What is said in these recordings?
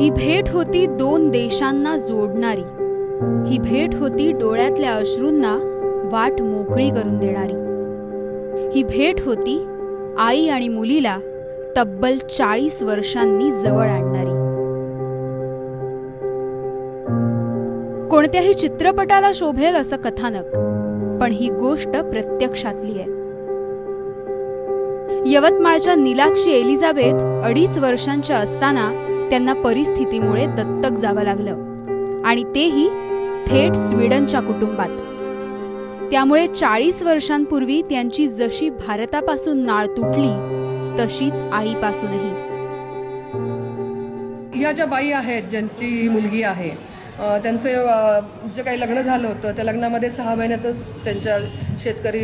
ही भेट होती दोन देशांना जोडणारी. ही भेट होती डोळ्यातल्या अश्रूंना वाट मोकळी करून देणारी. ही भेट होती आई आणि मुलीला तब्बल चाळीस वर्षांनी जवळ आणणारी. कोणत्याही चित्रपटाला शोभेल असं कथानक पण ही गोष्ट प्रत्यक्षातली आहे. यवतमाळच्या निलाक्षी एलिझाबेथ अडीच वर्षांच्या असताना त्यांना परिस्थितीमुळे दत्तक जावं लागलं. आणि तेही थेट स्वीडनच्या कुटुंबात. त्यामुळे चाळीस वर्षांपूर्वी त्यांची जशी भारतापासून नाळ तुटली तशीच आईपासूनही. ह्या ज्या बाई आहेत ज्यांची मुलगी आहे त्यांचं जे काही लग्न झालं होतं त्या लग्नामध्ये सहा महिन्यातच त्यांच्या शेतकरी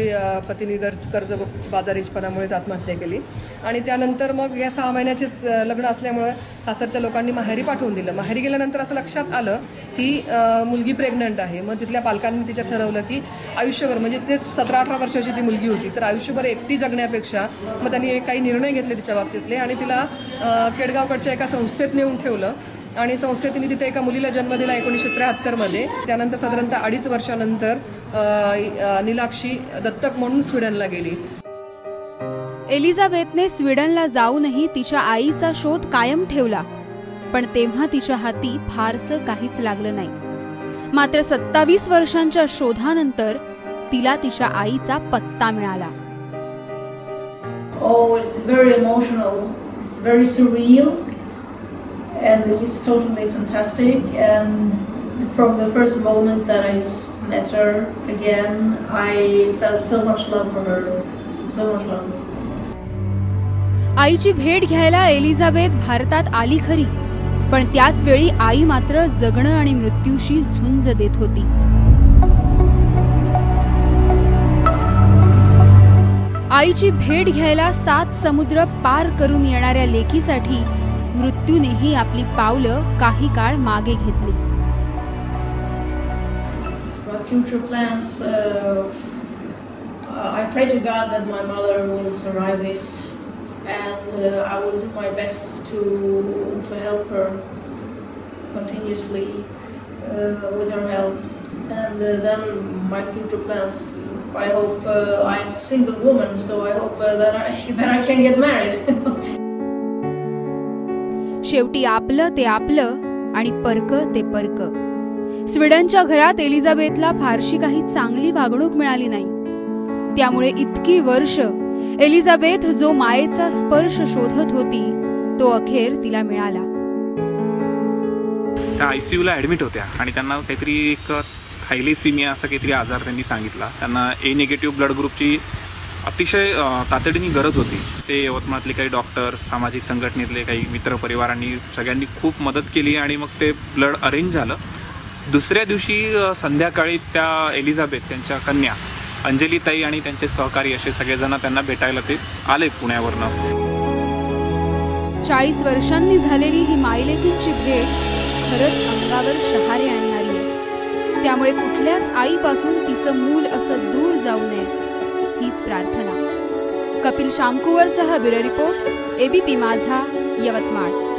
पतीनी पतीने कर्ज कर्ज बाजारीपणामुळेच आत्महत्या केली. आणि त्यानंतर मग या सहा महिन्याचेच लग्न असल्यामुळं सासरच्या लोकांनी माहेरी पाठवून दिलं. माहेरी गेल्यानंतर असं लक्षात आलं की मुलगी प्रेग्नंट आहे. मग तिथल्या पालकांनी तिच्या ठरवलं की आयुष्यभर म्हणजे तिथे सतरा अठरा वर्षाची ती मुलगी होती. तर आयुष्यभर एकटी जगण्यापेक्षा मग त्यांनी एक काही निर्णय घेतले तिच्या बाबतीतले आणि तिला केडगावकडच्या एका संस्थेत नेऊन ठेवलं. आणि संस्थेत तिने तिथे एका मुलीला जन्म दिला एकोणीसशे त्र्याहत्तरमध्ये त्यानंतर साधारणतः अडीच वर्षानंतर निलाक्षी दत्तक म्हणून स्वीडनला गेली. एलिझाबेथने स्वीडनला जाऊनही तिच्या आईचा शोध कायम ठेवला पण तेव्हा तिच्या हाती फारसं काहीच लागलं नाही. मात्र सत्तावीस वर्षांच्या शोधानंतर तिला तिच्या आईचा पत्ता मिळाला. Oh, it's very emotional. It's very surreal, and it's totally fantastic. And from the first moment that I met her again, I felt so much love for her, so much love. आईची भेट घ्यायला Elizabeth भारतात आली खरी पण त्याच वेळी आई मात्र जगणं आणि मृत्यूशी झुंज देत होती आईची भेट घ्यायला सात समुद्र पार करून येणाऱ्या लेकीसाठी मृत्यूनेही आपली पावलं काही काळ मागे घेतली My future plans. Uh, I pray to God that my mother will survive this, and uh, I will do my best to to help her continuously uh, with her health. And uh, then my future plans. I hope uh, I'm a single woman, so I hope uh, that I that I can get married. शेवटी आपलं ते आपलं आणि परक ते परक. स्वीडनच्या घरात एलिझाबेथला फारशी काही चांगली वागणूक मिळाली नाही. त्यामुळे इतकी वर्ष एलिझाबेथ जो मायेचा स्पर्श शोधत होती तो अखेर तिला मिळाला. त्या आय सी यूला ॲडमिट होत्या आणि त्यांना काहीतरी एक थायलेसिमिया असा काहीतरी आजार त्यांनी सांगितला. त्यांना ए निगेटिव्ह ब्लड ग्रुपची अतिशय तातडीने गरज होती. ते यवतमाळातले काही डॉक्टर सामाजिक संघटनेतले काही मित्रपरिवारांनी सगळ्यांनी खूप मदत केली आणि मग ते ब्लड अरेंज झालं. दुसऱ्या दिवशी संध्याकाळी त्या एलिझाबेथ त्यांच्या कन्या अंजलीताई आणि त्यांचे सहकारी असे सगळेजण त्यांना भेटायला ते आले पुण्यावरनं. चाळीस वर्षांनी झालेली ही मायलेकींची भेट खरंच अंगावर शहारे आणणारी आहे. त्यामुळे कुठल्याच आईपासून तिचं मूल असं दूर जाऊ नये. हीच प्रार्थना. Kapil शामकुवरसह bureau report ABP Majha Yavatmal.